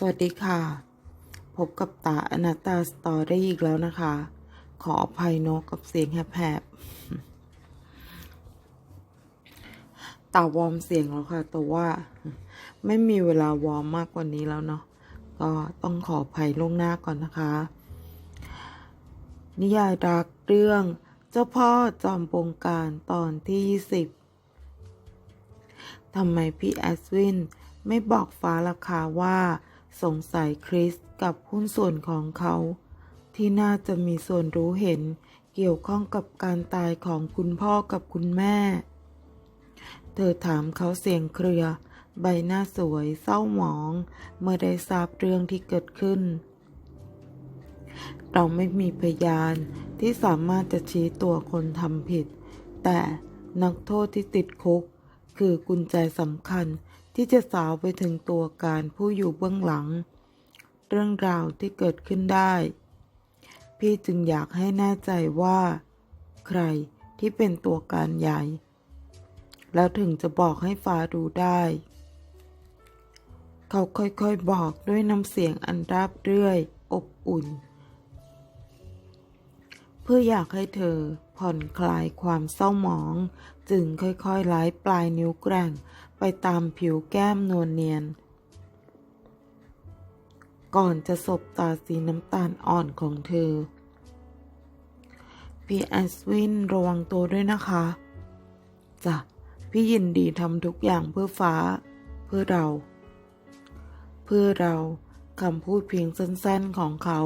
สวัสดีค่ะ พบกับตาอนาตาสตอรี่อีกแล้วนะคะ ขออภัยนกกับเสียงแหบๆตาวอร์มเสียงแล้วค่ะ แต่ว่า ไม่มีเวลาวอร์มมากกว่านี้แล้วเนาะก็ต้องขออภัยล่วงหน้าก่อนนะคะ นิยายรักเรื่องเจ้าพ่อจอมบงการตอนที่ 20ทำไมพี่แอสวินไม่บอกฟ้าราคาว่า สงสัยคริสกับหุ้นส่วนของเขา ที่น่าจะมีส่วนรู้เห็นเกี่ยวข้องกับการตายของคุณพ่อกับคุณแม่ เธอถามเขาเสียงเครือ ใบหน้าสวยเศร้าหมอง เมื่อได้ทราบเรื่องที่เกิดขึ้น เราไม่มีพยานที่สามารถจะชี้ตัวคนทำผิด แต่นักโทษที่ติดคุก คือกุญแจสำคัญ ที่จะสาวไปถึงตัวการผู้อยู่เบื้องหลัง เรื่องราวที่เกิดขึ้นได้ พี่จึงอยากให้แน่ใจว่า ใครที่เป็นตัวการใหญ่ แล้วถึงจะบอกให้ฟ้ารู้ได้ เขาค่อยๆบอกด้วยน้ำเสียงอันราบเรื่อย อบอุ่น เพื่ออยากให้เธอผ่อนคลายความเศร้าหมอง จึงค่อยๆไล่ปลายนิ้วแกร่ง ไปตามผิวแก้มนวลเนียน ก่อนจะสบตาสีน้ำตาลอ่อนของเธอ พี่แอสวินระวังตัวด้วยนะคะจ้ะพี่ยินดีทำทุกอย่างเพื่อฟ้า เพื่อเรา เพื่อเราคำพูดเพียงสั้นๆของเขา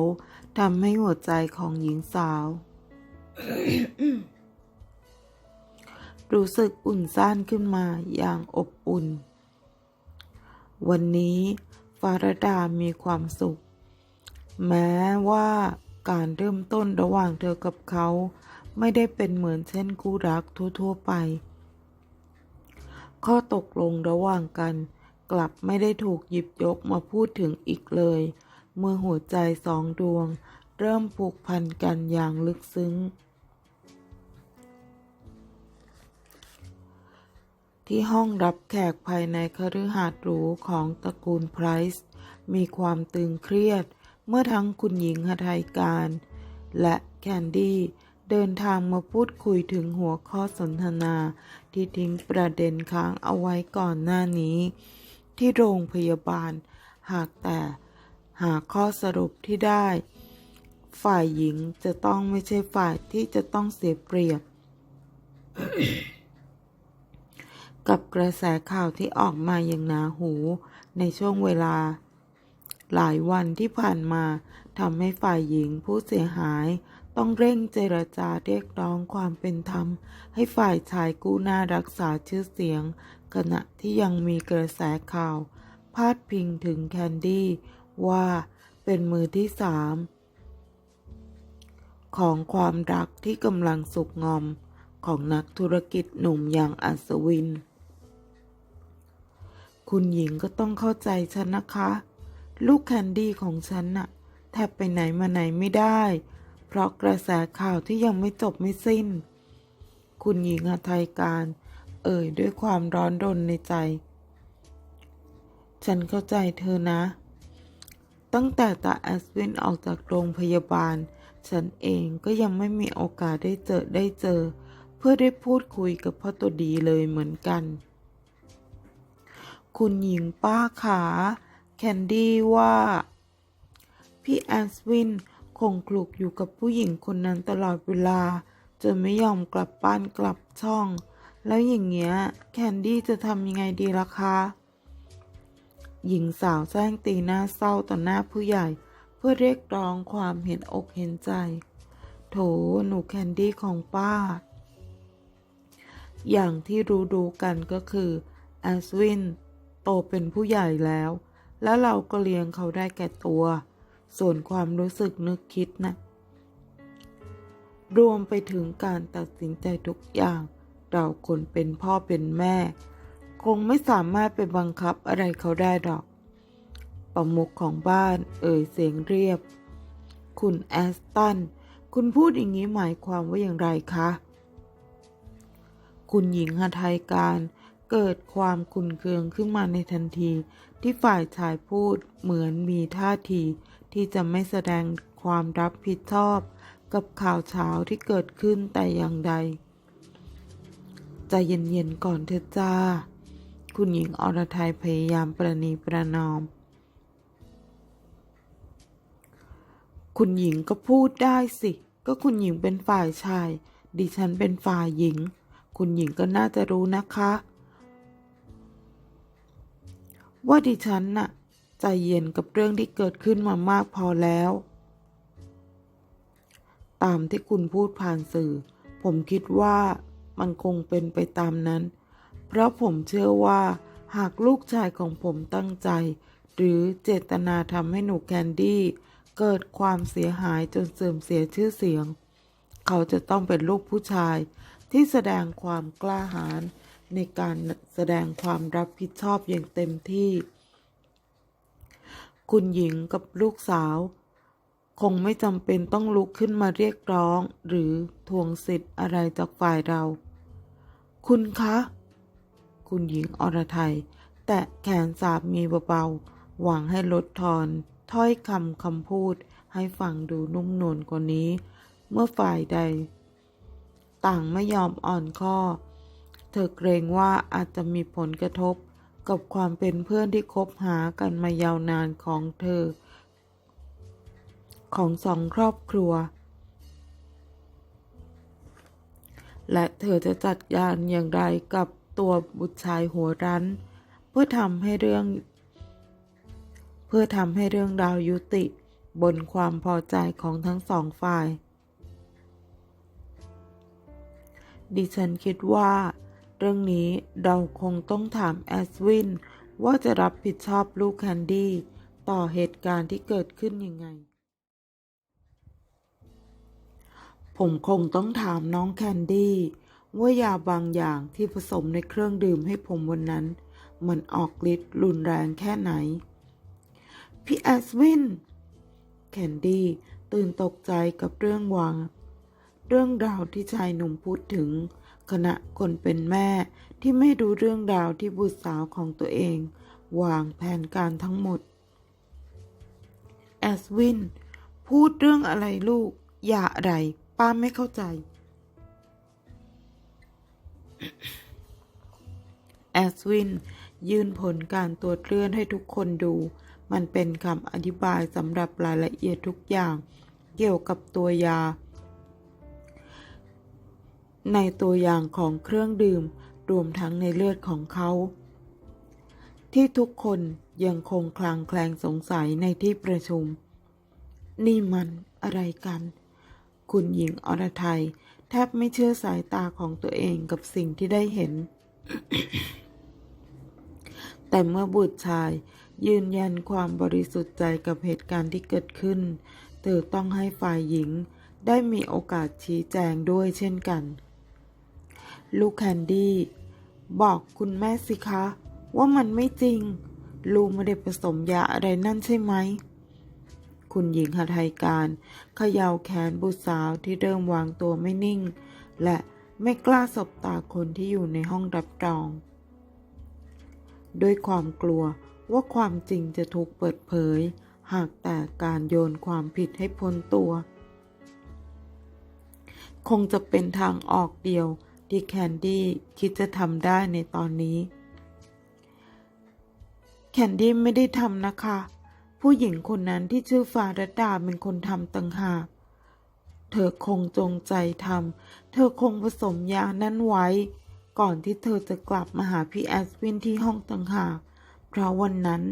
ทำให้หัวใจของหญิงสาว รู้สึกอุ่นซ่านขึ้นมาอย่างอบอุ่น วันนี้ฟารดามีความสุข แม้ว่าการเริ่มต้นระหว่างเธอกับเขา ไม่ได้เป็นเหมือนเช่นคู่รักทั่ว ๆ ไป ข้อตกลงระหว่างกันกลับไม่ได้ถูกหยิบยกมาพูดถึงอีกเลย เมื่อหัวใจสองดวง เริ่มผูกพันกันอย่างลึกซึ้ง ที่ห้องรับแขกภายในคฤหาสน์หรูของตระกูลไพรส์มีความตึงเครียด เมื่อทั้งคุณหญิงหทัยการ และแคนดี้เดินทางมาพูดคุยถึงหัวข้อสนทนา ที่ทิ้งประเด็นค้างเอาไว้ก่อนหน้านี้ ที่โรงพยาบาล หากแต่หาข้อสรุปที่ได้ ฝ่ายหญิงจะต้องไม่ใช่ฝ่ายที่จะต้องเสียเปรียบ กับกระแสข่าวที่ออกมาอย่างหนาหูในช่วงเวลา หลายวันที่ผ่านมาทำให้ฝ่ายหญิงผู้เสียหาย ต้องเร่งเจรจาเรียกร้องความเป็นธรรม ให้ฝ่ายชายกู้หน้ารักษาชื่อเสียง ขณะที่ยังมีกระแสข่าว พาดพิงถึงแคนดี้ว่าเป็นมือที่สามของความรักที่กำลังสุกงอมของนักธุรกิจหนุ่มอย่างอัศวิน คุณหญิงก็ต้องเข้าใจฉันนะคะ ลูกแคนดี้ของฉันน่ะ แทบไปไหนมาไหนไม่ได้ เพราะกระแสข่าวที่ยังไม่จบไม่สิ้น คุณหญิงหทัยการ เอ่ยด้วยความร้อนรนในใจ ฉันเข้าใจเธอนะ ตั้งแต่ตาแอสวินออกจากโรงพยาบาล ฉันเองก็ยังไม่มีโอกาสได้เจอได้เจอ เพื่อได้พูดคุยกับพ่อตัวดีเลยเหมือนกัน คุณหญิงป้าขาแคนดี้ว่า พี่แอนสวินคงคลุกอยู่กับผู้หญิงคนนั้นตลอดเวลา จนไม่ยอมกลับบ้านกลับช่อง แล้วอย่างเงี้ยแคนดี้จะทำยังไงดีล่ะคะหญิงสาวแจ้งตีหน้าเศร้าต่อหน้าผู้ใหญ่ เพื่อเรียกร้องความเห็นอกเห็นใจ โถหนูแคนดี้ของป้า อย่างที่รู้ดูกันก็คือแอสวิน โตเป็นผู้ใหญ่แล้ว แล้วเราก็เลี้ยงเขาได้แก่ตัว ส่วนความรู้สึกนึกคิดนะ รวมไปถึงการตัดสินใจทุกอย่าง เราคนเป็นพ่อเป็นแม่ คงไม่สามารถไปบังคับอะไรเขาได้ดอกประมุขของบ้านเอ่ยเสียงเรียบ คุณแอสตัน คุณพูดอย่างนี้หมายความว่าอย่างไรคะ คุณหญิงหทัยการ เกิดความขุนเคืองขึ้นมาในทันที ที่ฝ่ายชายพูดเหมือนมีท่าที ที่จะไม่แสดงความรับผิดชอบ กับข่าวเช้าที่เกิดขึ้นแต่อย่างใดใจเย็นๆก่อนเถอะจ้า คุณหญิงอรทัยพยายามประนีประนอม คุณหญิงก็พูดได้สิ ก็คุณหญิงเป็นฝ่ายชาย ดิฉันเป็นฝ่ายหญิง คุณหญิงก็น่าจะรู้นะคะ ว่าดิฉันน่ะ ใจเย็นกับเรื่องที่เกิดขึ้นมามากพอแล้ว ตามที่คุณพูดผ่านสื่อ ผมคิดว่ามันคงเป็นไปตามนั้น เพราะผมเชื่อว่า หากลูกชายของผมตั้งใจ หรือเจตนาทำให้หนูแคนดี้เกิดความเสียหายจนเสื่อมเสียชื่อเสียง เขาจะต้องเป็นลูกผู้ชายที่แสดงความกล้าหาญ ในการแสดงความรับผิดชอบอย่างเต็มที่ คุณหญิงกับลูกสาว คงไม่จำเป็นต้องลุกขึ้นมาเรียกร้อง หรือทวงสิทธิ์อะไรจากฝ่ายเรา คุณคะ คุณหญิงอรไทย แตะแขนสามีเบาๆ หวังให้ลดทอน ถ้อยคำคำพูดให้ฟังดูนุ่มนวลกว่านี้ เมื่อฝ่ายใด ต่างไม่ยอมอ่อนข้อ เธอเกรงว่าอาจจะมีผลกระทบกับความเป็นเพื่อนที่คบหากันมายาวนานของเธอ ของสองครอบครัว และเธอจะจัดการอย่างไรกับตัวบุตรชายหัวรั้น เพื่อทำให้เรื่อง เพื่อทำให้เรื่องราวยุติบนความพอใจของทั้งสองฝ่าย ดิฉันคิดว่า เรื่องนี้เราคงต้องถามแอสวินว่าจะรับผิดชอบลูกแคนดี้ต่อเหตุการณ์ที่เกิดขึ้นยังไง ผมคงต้องถามน้องแคนดี้ว่ายาบางอย่างที่ผสมในเครื่องดื่มให้ผมวันนั้น มันออกฤทธิ์รุนแรงแค่ไหน พี่แอสวิน แคนดี้ตื่นตกใจกับเรื่องวาง เรื่องราวที่ชายหนุ่มพูดถึง ขณะคนเป็นแม่ที่ไม่รู้เรื่องราวที่บุตรสาวของตัวเอง วางแผนการทั้งหมด แอสวิน พูดเรื่องอะไรลูก อย่าอะไร ป้าไม่เข้าใจ แอสวิน ยื่นผลการตรวจเลือดให้ทุกคนดู มันเป็นคำอธิบายสำหรับรายละเอียดทุกอย่าง เกี่ยวกับตัวยา ในตัวอย่างของเครื่องดื่มรวมทั้งในเลือดของเขา ที่ทุกคนยังคงคลางแคลงสงสัยในที่ประชุม นี่มันอะไรกัน คุณหญิงอรไทยแทบไม่เชื่อสายตาของตัวเองกับสิ่งที่ได้เห็น แต่เมื่อบุตรชายยืนยันความบริสุทธิ์ใจกับเหตุการณ์ที่เกิดขึ้น เธอต้องให้ฝ่ายหญิงได้มีโอกาสชี้แจงด้วยเช่นกัน ลูกแคนดี้บอกคุณแม่สิคะ ว่ามันไม่จริง ลูกไม่ได้ผสมยาอะไรนั่นใช่ไหม คุณหญิงหทัยการเขย่าแขนบุตรสาวที่เริ่มวางตัวไม่นิ่ง และไม่กล้าสบตาคนที่อยู่ในห้องรับรอง ด้วยความกลัวว่าความจริงจะถูกเปิดเผย หากแต่การโยนความผิดให้พ้นตัว คงจะเป็นทางออกเดียว ที่แคนดี้คิดจะทำได้ในตอนนี้ แคนดี้ไม่ได้ทำนะคะ ผู้หญิงคนนั้นที่ชื่อฟารดาเป็นคนทำต่างหากเธอคงจงใจทำ เธอคงผสมยานั้นไว้ ก่อนที่เธอจะกลับมาหาพี่แอสวินที่ห้องต่างหากเพราะวันนั้น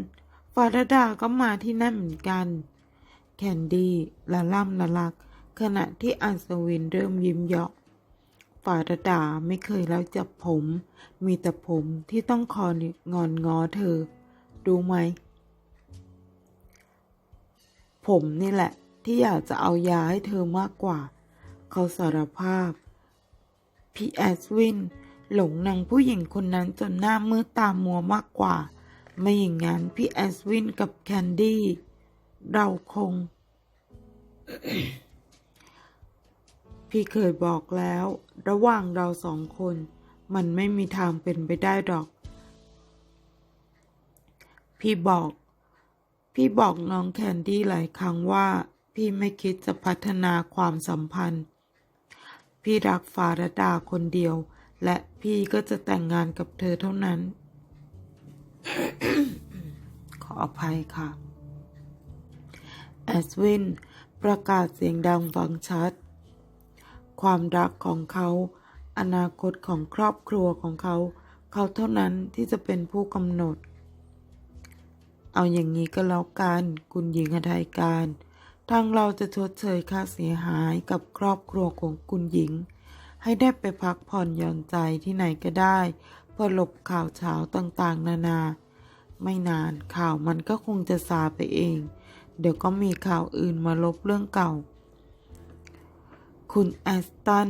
ฟารดาก็มาที่นั่นเหมือนกันแคนดี้ละล่ำละลัก ขณะที่อัศวินเริ่มยิ้มเยาะ ฟาราดาไม่เคยแล้วจับผม มีแต่ผมที่ต้องคอยงอนงอเธอ รู้ไหม ผมนี่แหละ ที่อยากจะเอายาให้เธอมากกว่า เขาสารภาพ พี่แอสวิน หลงนางผู้หญิงคนนั้นจนหน้ามืดตามัวมากกว่า ไม่อย่างนั้น พี่แอสวินกับแคนดี้ เราคง พี่เคยบอกแล้ว ระหว่างเราสองคน มันไม่มีทางเป็นไปได้หรอก พี่บอก พี่บอกน้องแคนดี้หลายครั้งว่า พี่ไม่คิดจะพัฒนาความสัมพันธ์ พี่รักฟารดาคนเดียว และพี่ก็จะแต่งงานกับเธอเท่านั้น ขออภัยค่ะแอสวินประกาศเสียงดังฟังชัด ความรักของเขา อนาคตของครอบครัวของเขา เขาเท่านั้นที่จะเป็นผู้กำหนด เอาอย่างนี้ก็แล้วกัน คุณหญิงหทัยการ ทางเราจะชดเชยค่าเสียหายกับครอบครัวของคุณหญิง ให้ได้ไปพักผ่อนหย่อนใจที่ไหนก็ได้เพื่อหลบข่าวเช้าต่างๆ นานา ไม่นานข่าวมันก็คงจะซาไปเอง เดี๋ยวก็มีข่าวอื่นมาลบเรื่องเก่า คุณแอสตัน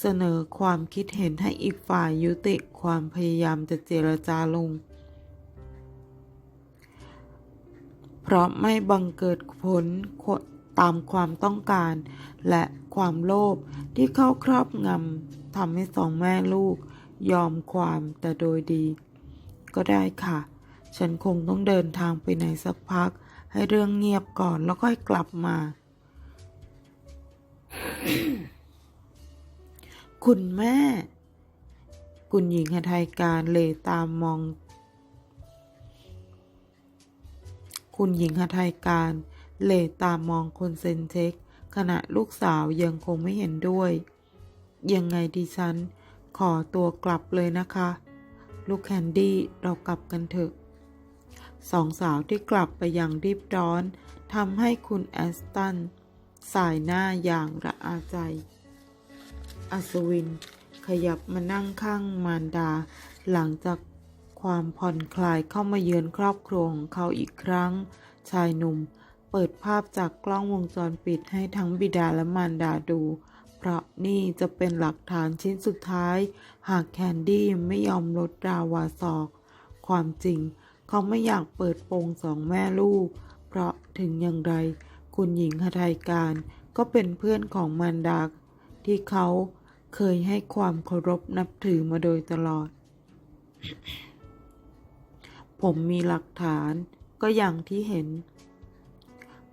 เสนอความคิดเห็นให้อีกฝ่ายยุติความพยายามจะเจรจาลง เพราะไม่บังเกิดผลตามความต้องการ และความโลภที่เข้าครอบงำทำให้สองแม่ลูก ยอมความแต่โดยดี ก็ได้ค่ะ ฉันคงต้องเดินทางไปไหนสักพัก ให้เรื่องเงียบก่อนแล้วค่อยกลับมา คุณแม่ คุณหญิงหทัยการเลตามมอง คุณหญิงหทัยการเลตามมองคนเซนเทคขณะลูกสาวยังคงไม่เห็นด้วย ยังไงดิฉัน ขอตัวกลับเลยนะคะ ลูกแคนดี้เรากลับกันเถอะ สองสาวที่กลับไปอย่างรีบร้อนทำให้คุณแอสตัน สายหน้าอย่างระอาใจ อัศวินขยับมานั่งข้างมารดา หลังจากความผ่อนคลายเข้ามาเยือนครอบครัวของเขาอีกครั้ง ชายหนุ่มเปิดภาพจากกล้องวงจรปิดให้ทั้งบิดาและมารดาดู เพราะนี่จะเป็นหลักฐานชิ้นสุดท้าย หากแคนดี้ไม่ยอมลดราวาศอก ความจริง เขาไม่อยากเปิดโปงสองแม่ลูก เพราะถึงอย่างไร คุณหญิงหทัยการก็เป็นเพื่อนของมารดาที่เขาเคยให้ความเคารพนับถือมาโดยตลอด ผมมีหลักฐานก็อย่างที่เห็น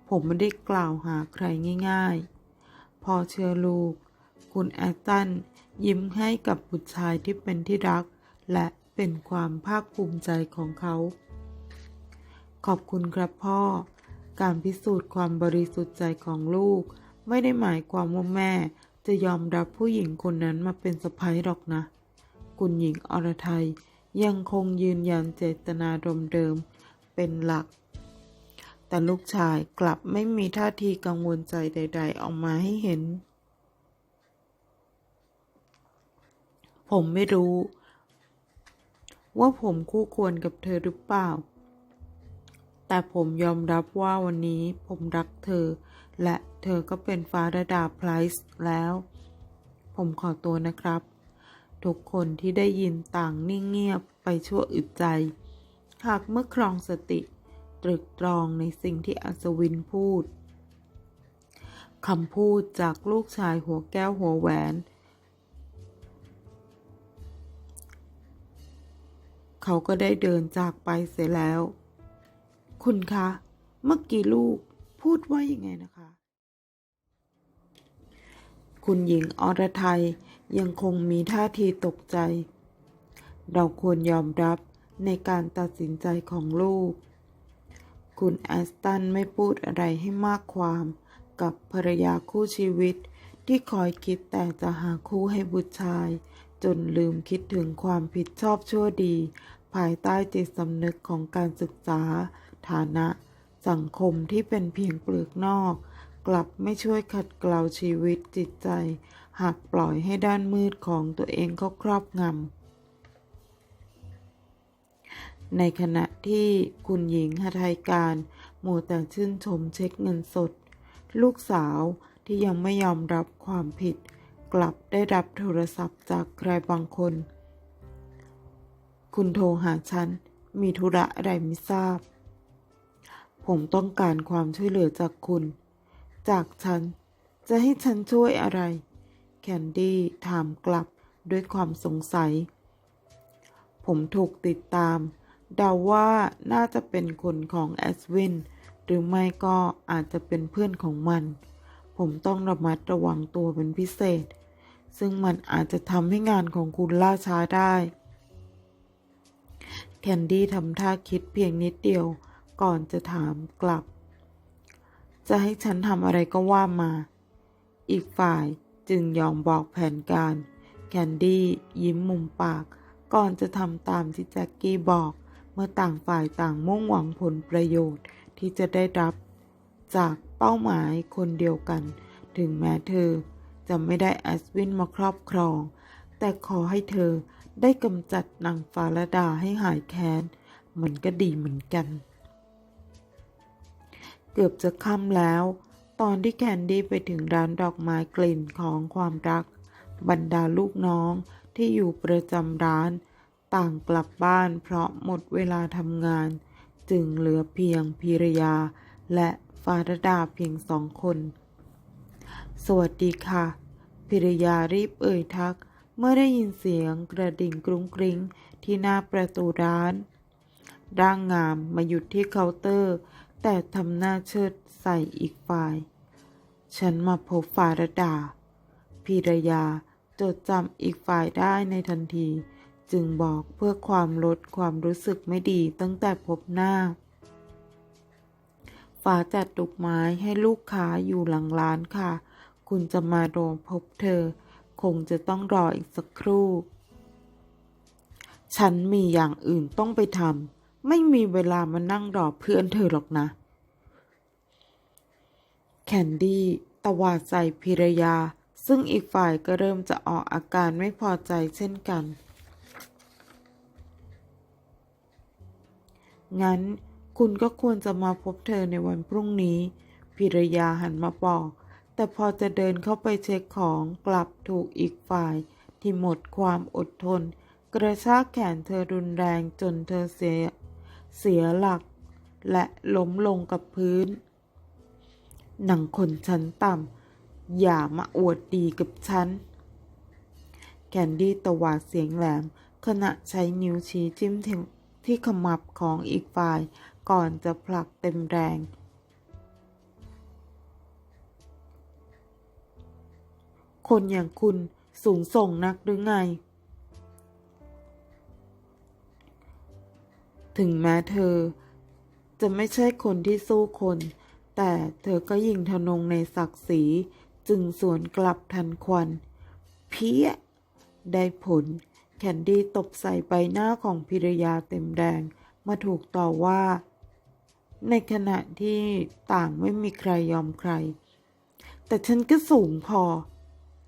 ผมไม่ได้กล่าวหาใครง่าย ๆ พอเชื่อลูก คุณแอตตันยิ้มให้กับบุตรชายที่เป็นที่รัก และเป็นความภาคภูมิใจของเขา ขอบคุณครับพ่อ การพิสูจน์ความบริสุทธิ์ใจของลูก ไม่ได้หมายความว่าแม่จะยอมรับผู้หญิงคนนั้นมาเป็นสะพ้ยหรอกนะ คุณหญิงอรไทยยังคงยืนยันเจตนารมณ์เดิมเป็นหลัก แต่ลูกชายกลับไม่มีท่าทีกังวลใจใด ๆ ออกมาให้เห็น ผมไม่รู้ ว่าผมคู่ควรกับเธอหรือเปล่า แต่ผมยอมรับว่าวันนี้ผมรักเธอ และเธอก็เป็นฟาราดาไพรส์แล้ว ผมขอตัวนะครับ ทุกคนที่ได้ยินต่างนิ่งเงียบไปชั่วอึดใจ หากเมื่อครองสติ ตรึกตรองในสิ่งที่อัศวินพูดคำพูดจากลูกชายหัวแก้วหัวแหวนเขาก็ได้เดินจากไปเสียแล้ว คุณคะ เมื่อกี้ลูกพูดว่ายังไงนะคะ คุณหญิงอรไทยยังคงมีท่าทีตกใจ เราควรยอมรับในการตัดสินใจของลูก คุณแอสตันไม่พูดอะไรให้มากความกับภรรยาคู่ชีวิตที่คอยคิดแต่จะหาคู่ให้บุตรชาย จนลืมคิดถึงความผิดชอบชั่วดี ภายใต้จิตสำนึกของการศึกษา ฐานะ สังคมที่เป็นเพียงเปลือกนอก กลับไม่ช่วยขัดเกลาชีวิตจิตใจ หากปล่อยให้ด้านมืดของตัวเองเขาครอบงำในขณะที่คุณหญิงหทัยการมัวแต่ชื่นชมเช็คเงินสด ลูกสาวที่ยังไม่ยอมรับความผิด กลับได้รับโทรศัพท์จากใครบางคน คุณโทรหาฉัน มีธุระอะไรไม่ทราบ ผมต้องการความช่วยเหลือจากคุณ จากฉัน จะให้ฉันช่วยอะไร แคนดี้ถามกลับด้วยความสงสัย ผมถูกติดตาม เดาว่าน่าจะเป็นคนของแอสวิน หรือไม่ก็อาจจะเป็นเพื่อนของมัน ผมต้องระมัดระวังตัวเป็นพิเศษ ซึ่งมันอาจจะทำให้งานของคุณล่าช้าได้ แคนดี้ทำท่าคิดเพียงนิดเดียว ก่อนจะถามกลับ จะให้ฉันทำอะไรก็ว่ามา อีกฝ่ายจึงยอมบอกแผนการ แคนดี้ยิ้มมุมปาก ก่อนจะทำตามที่แจ็คกี้บอก เมื่อต่างฝ่ายต่างมุ่งหวังผลประโยชน์ที่จะได้รับ จากเป้าหมายคนเดียวกัน ถึงแม้เธอจะไม่ได้แอสวินมาครอบครอง แต่ขอให้เธอได้กำจัดนางฟาลดาให้หายแค้น มันก็ดีเหมือนกัน เกือบจะค่ำแล้ว ตอนที่แคนดี้ไปถึงร้านดอกไม้กลิ่นของความรัก บรรดาลูกน้องที่อยู่ประจำร้าน ต่างกลับบ้านเพราะหมดเวลาทำงาน จึงเหลือเพียงพิรยา และฟาราดาเพียงสองคน สวัสดีค่ะ พิรยารีบเอ่ยทัก เมื่อได้ยินเสียงกระดิ่งกรุ้งกริ้งที่หน้าประตูร้าน ร่างงามมาหยุดที่เคาน์เตอร์ แต่ทำหน้าเชิดใส่อีกฝ่าย ฉันมาพบฟารดาพิรยาจดจำอีกฝ่ายได้ในทันที จึงบอกเพื่อความลดความรู้สึกไม่ดีตั้งแต่พบหน้าฟ้าจัดดอกไม้ให้ลูกค้าอยู่หลังร้านค่ะ คุณจะมาโดนพบเธอ คงจะต้องรออีกสักครู่ ฉันมีอย่างอื่นต้องไปทำ ไม่มีเวลามานั่งรอเพื่อนเธอหรอกนะ แคนดี้ตวาดใส่พิรยา ซึ่งอีกฝ่ายก็เริ่มจะออกอาการไม่พอใจเช่นกัน งั้นคุณก็ควรจะมาพบเธอในวันพรุ่งนี้ พิรยาหันมาบอก แต่พอจะเดินเข้าไปเช็คของกลับถูกอีกฝ่ายที่หมดความอดทน กระชากแขนเธอรุนแรงจนเธอเสีย เสียหลัก และล้มลงกับพื้น หนังคนชั้นต่ำ อย่ามาอวดดีกับฉัน แคนดี้ตวาดเสียงแหลม ขณะใช้นิ้วชี้จิ้มที่ที่ขมับของอีกฝ่าย ก่อนจะผลักเต็มแรงคนอย่างคุณสูงส่งนักหรือไง ถึงแม้เธอ จะไม่ใช่คนที่สู้คน แต่เธอก็ยิงทนงในศักดิ์ศรีจึงสวนกลับทันควัน เพี้ย ได้ผล แคนดี้ตบใส่ใบหน้าของพิรยาเต็มแรงมาถูกต่อว่า ในขณะที่ต่างไม่มีใครยอมใคร แต่ฉันก็สูงพอ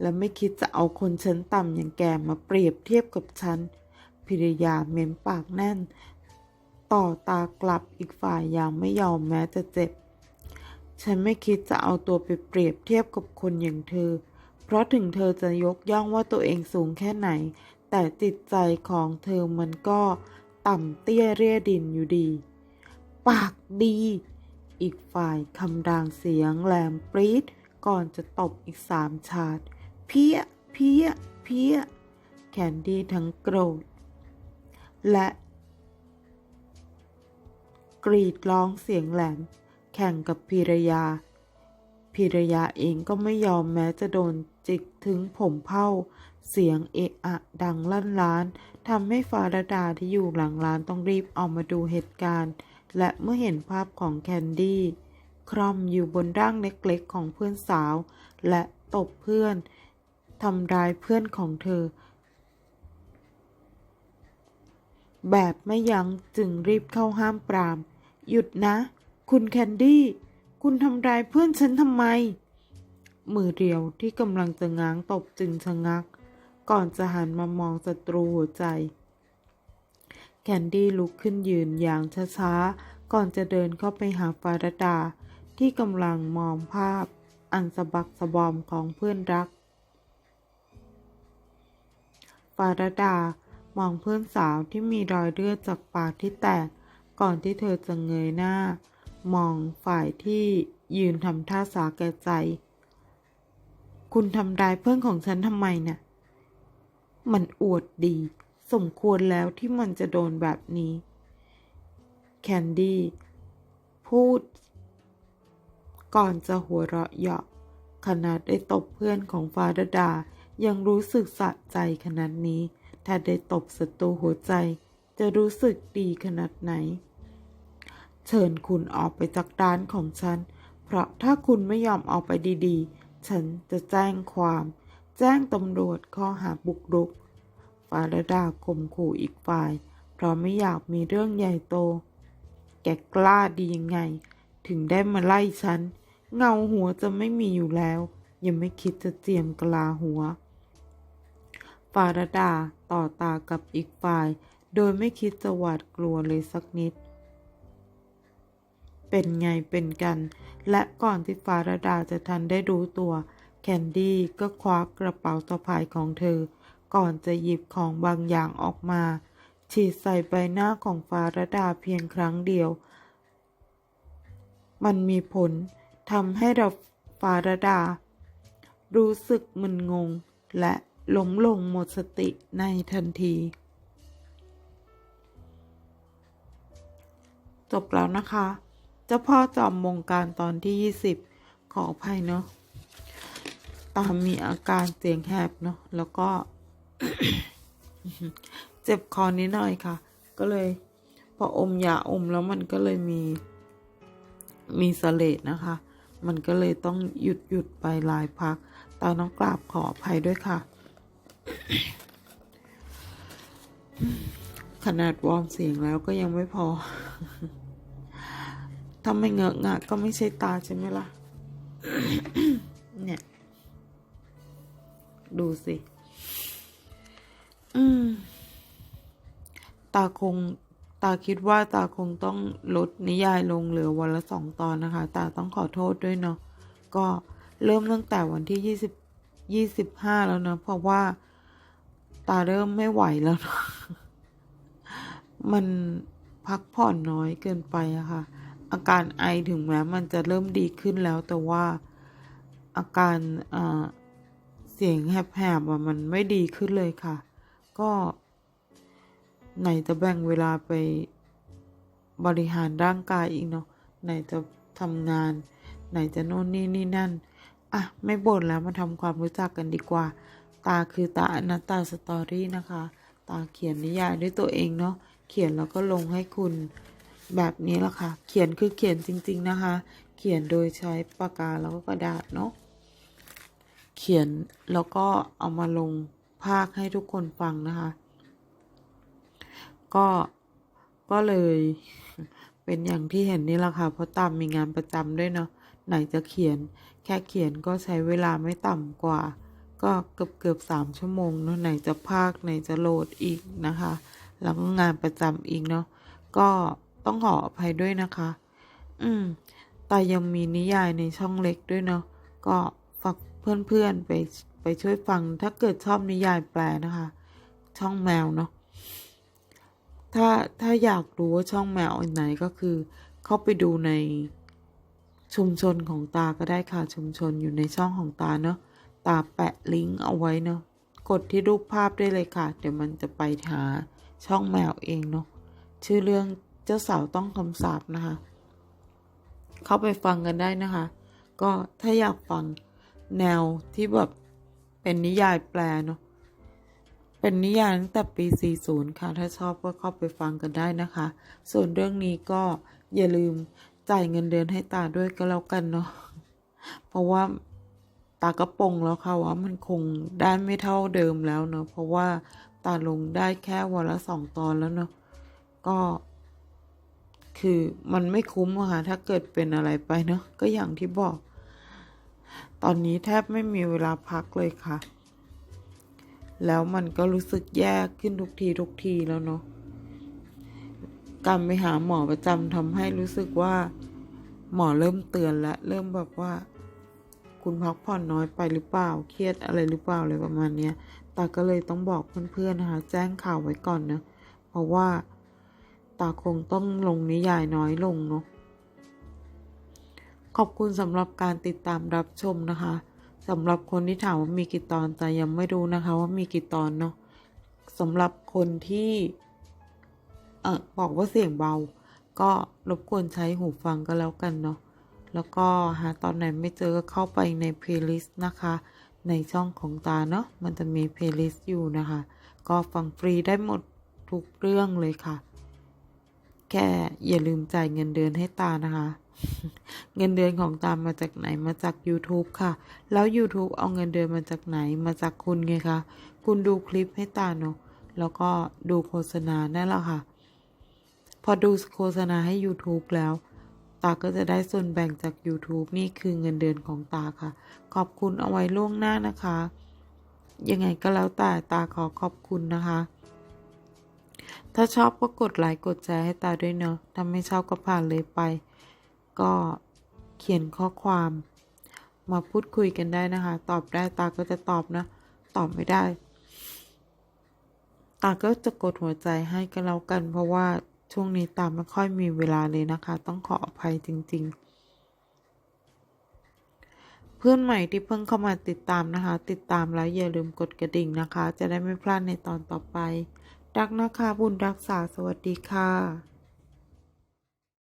และไม่คิดจะเอาคนชั้นต่ำอย่างแกมาเปรียบเทียบกับฉันพิรยาเม้มปากแน่น ต่อตากลับอีกฝ่ายอย่างไม่ยอมแม้จะเจ็บ ฉันไม่คิดจะเอาตัวไปเปรียบเทียบกับคนอย่างเธอ เพราะถึงเธอจะยกย่องว่าตัวเองสูงแค่ไหน แต่จิตใจของเธอมันก็ต่ำเตี้ยเรียดินอยู่ดี ปากดี อีกฝ่ายคำรางเสียงแหลมปรีดก่อนจะตบอีกสามชาติเพี้ยเพี้ยเพี้ยแคนดี้ทั้งโกรธและ กรีดร้องเสียงแหลมแข่งกับพีรยาพีรยาเองก็ไม่ยอมแม้จะโดนจิกถึงผมเผ้า เสียงเอะอะดังลั่นร้านทำให้ฟาราดาที่อยู่หลังร้านต้องรีบออกมาดูเหตุการณ์ และเมื่อเห็นภาพของแคนดี้คร่อมอยู่บนร่างเล็กๆของเพื่อนสาว และตบเพื่อนทำร้ายเพื่อนของเธอ แบบไม่ยั้งจึงรีบเข้าห้ามปราม หยุดนะ คุณแคนดี้ คุณทำร้ายเพื่อนฉันทำไม มือเดียวที่กำลังจะง้างตบจึงชะงัก ก่อนจะหันมามองศัตรูหัวใจ แคนดี้ลุกขึ้นยืนอย่างช้าๆ ก่อนจะเดินเข้าไปหาฟาราดา ที่กำลังมองภาพ อันสะบักสะบอมของเพื่อนรักฟาราดามองเพื่อนสาวที่มีรอยเลือดจากปากที่แตก ก่อนที่เธอจะเงยหน้า มองฝ่ายที่ยืนทำท่าสาแก่ใจ คุณทำร้ายเพื่อนของฉันทำไมนี่ยมันอวดดี สมควรแล้วที่มันจะโดนแบบนี้ แคนดี้พูด ก่อนจะหัวเราะเยาะขนาดได้ตบเพื่อนของฟาดาดา ยังรู้สึกสะใจขนาดนี้ ถ้าได้ตบศัตรูหัวใจ จะรู้สึกดีขนาดไหน เชิญคุณออกไปจากร้านของฉัน เพราะถ้าคุณไม่ยอมออกไปดีๆ ฉันจะแจ้งความ แจ้งตำรวจข้อหาบุกรุก ฟาราดาข่มขู่อีกฝ่าย เพราะไม่อยากมีเรื่องใหญ่โต แกกล้าดียังไง ถึงได้มาไล่ฉัน เงาหัวจะไม่มีอยู่แล้ว ยังไม่คิดจะเจียมกลาหัว ฟาราดาต่อตากับอีกฝ่าย โดยไม่คิดจะหวาดกลัวเลยสักนิด เป็นไงเป็นกัน และก่อนที่ฟาราดาจะทันได้รู้ตัว แคนดี้ก็คว้ากระเป๋าสะพายของเธอ ก่อนจะหยิบของบางอย่างออกมา ฉีดใส่ใบหน้าของฟาราดาเพียงครั้งเดียว มันมีผลทำให้เราฟาราดา รู้สึกมึนงง และล้มลงหมดสติในทันทีจบแล้วนะคะ จ้าพ่อจอมวงการตอนที่20ขออภัยเนาะตามมีอาการเสียงแหบเนาะแล้วก็ เจ็บคอนิดหน่อยค่ะ ก็เลย พออมยาอมแล้วมันก็เลยมีมีเสเลดนะคะ มันก็เลยต้องหยุดหยุดไปหลายพัก ตาต้องกราบขออภัยด้วยค่ะ ขนาดวอร์มเสียงแล้วก็ยังไม่พอ ถ้าไม่เงอะงะก็ไม่ใช่ตาใช่ไหมล่ะ เนี่ย ดูสิ อืม ตาคง ตาคิดว่าตาคงต้องลดนิยายลงเหลือวันละสองตอนนะคะ ตาต้องขอโทษด้วยเนาะ ก็เริ่มตั้งแต่วันที่ยี่สิบยี่สิบห้าแล้วเนาะเพราะว่า ตาเริ่มไม่ไหวแล้วเนาะมันพักผ่อนน้อยเกินไปอะค่ะ อาการไอถึงแม้มันจะเริ่มดีขึ้นแล้วแต่ว่าอาการเสียงแหบๆมันไม่ดีขึ้นเลยค่ะ ก็ไหนจะแบ่งเวลาไปบริหารร่างกายอีกเนาะไหนจะทำงาน ไหนจะโน่นนี่นี่นั่น อะ ไม่บ่นแล้วมาทำความรู้จักกันดีกว่า ตาคือตาอนัตตาสตอรี่นะคะ ตาเขียนนิยายด้วยตัวเองเนาะเขียนแล้วก็ลงให้คุณ แบบนี้แหละค่ะ เขียนคือเขียนจริง ๆนะคะ เขียนโดยใช้ปากกาแล้วก็กระดาษเนาะ เขียนแล้วก็เอามาลงภาคให้ทุกคนฟังนะคะ ก็ ก็เลยเป็นอย่างที่เห็นนี่แหละค่ะ เพราะตามมีงานประจำด้วยเนาะ ไหนจะเขียน แค่เขียนก็ใช้เวลาไม่ต่ำกว่า ก็เกือบเกือบสามชั่วโมงเนาะ ไหนจะภาคไหนจะโหลดอีกนะคะ แล้วก็งานประจำอีกเนาะ ก็ ต้องขออภัยด้วยนะคะ อืม แต่ยังมีนิยายในช่องเล็กด้วยเนาะ ก็ฝากเพื่อนๆไปไปช่วยฟัง ถ้าเกิดชอบนิยายแปลนะคะ ช่องแมวเนาะ ถ้าถ้าอยากรู้ว่าช่องแมวอันไหนก็คือ เข้าไปดูในชุมชนของตาก็ได้ค่ะ ชุมชนอยู่ในช่องของตาเนาะ ตาแปะลิงก์เอาไว้เนาะ กดที่รูปภาพได้เลยค่ะ เดี๋ยวมันจะไปหาช่องแมวเองเนาะ ชื่อเรื่อง จ้าสาวต้องคำสาปนะคะ เข้าไปฟังกันได้นะคะ ก็ถ้าอยากฟังแนวที่แบบเป็นนิยายแปลเนาะเป็นนิยายตั้งแต่ปี 40 ค่ะ ถ้าชอบก็เข้าไปฟังกันได้นะคะ ส่วนเรื่องนี้ก็อย่าลืมจ่ายเงินเดือนให้ตาด้วยก็แล้วกันเนาะ เพราะว่าตากระปงแล้วค่ะว่ามันคงได้ไม่เท่าเดิมแล้วเนาะ เพราะว่าตาลงได้แค่วันละสองตอนแล้วเนาะ ก็ คือมันไม่คุ้มอะค่ะถ้าเกิดเป็นอะไรไปเนาะก็อย่างที่บอก ตอนนี้แทบไม่มีเวลาพักเลยค่ะ แล้วมันก็รู้สึกแย่ขึ้นทุกทีทุกทีแล้วเนาะการไปหาหมอประจำทำให้รู้สึกว่า หมอเริ่มเตือนแล้วเริ่มแบบว่า คุณพักผ่อนน้อยไปหรือเปล่า เครียดอะไรหรือเปล่าอะไรประมาณเนี้ยตาก็เลยต้องบอกเพื่อนๆนะคะ แจ้งข่าวไว้ก่อนนะ เพราะว่า ตาคงต้องลงนิยายน้อยลงเนาะขอบคุณสำหรับการติดตามรับชมนะคะสำหรับคนที่ถามว่ามีกี่ตอนแต่ยังไม่รู้นะคะว่ามีกี่ตอนเนาะสำหรับคนที่เออบอกว่าเสียงเบา ก็รบกวนใช้หูฟังก็แล้วกันเนาะแล้วก็หาตอนไหนไม่เจอก็เข้าไปในเพลย์ลิสต์นะคะ ในช่องของตาเนาะมันจะมีเพลย์ลิสต์อยู่นะคะ ก็ฟังฟรีได้หมดทุกเรื่องเลยค่ะ แค่อย่าลืมจ่ายเงินเดือนให้ตานะคะ เงินเดือนของตามมาจากไหนมาจาก YouTube ค่ะ แล้ว YouTube เอาเงินเดือนมาจากไหนมาจากคุณไงคะ คุณดูคลิปให้ตาเนาะแล้วก็ดูโฆษณานั่นแหละค่ะ พอดูโฆษณาให้ YouTube แล้ว ตาก็จะได้ส่วนแบ่งจาก YouTube นี่คือเงินเดือนของตาค่ะ ขอบคุณเอาไว้ล่วงหน้านะคะ ยังไงก็แล้วแต่ตาขอขอบคุณนะคะ ถ้าชอบก็กดไลค์กดแชร์ให้ตาด้วยเนาะถ้าไม่ชอบก็ผ่านเลยไป ก็เขียนข้อความ มาพูดคุยกันได้นะคะ ตอบได้ตาก็จะตอบนะ ตอบไม่ได้ ตาก็จะกดหัวใจให้กันแล้วกัน เพราะว่าช่วงนี้ตาไม่ค่อยมีเวลาเลยนะคะ ต้องขออภัยจริง ๆเพื่อนใหม่ที่เพิ่งเข้ามาติดตามนะคะ ติดตามแล้วอย่าลืมกดกระดิ่งนะคะ จะได้ไม่พลาดในตอนต่อไป ดักนะคะบุญรักษาสวัสดีค่ะ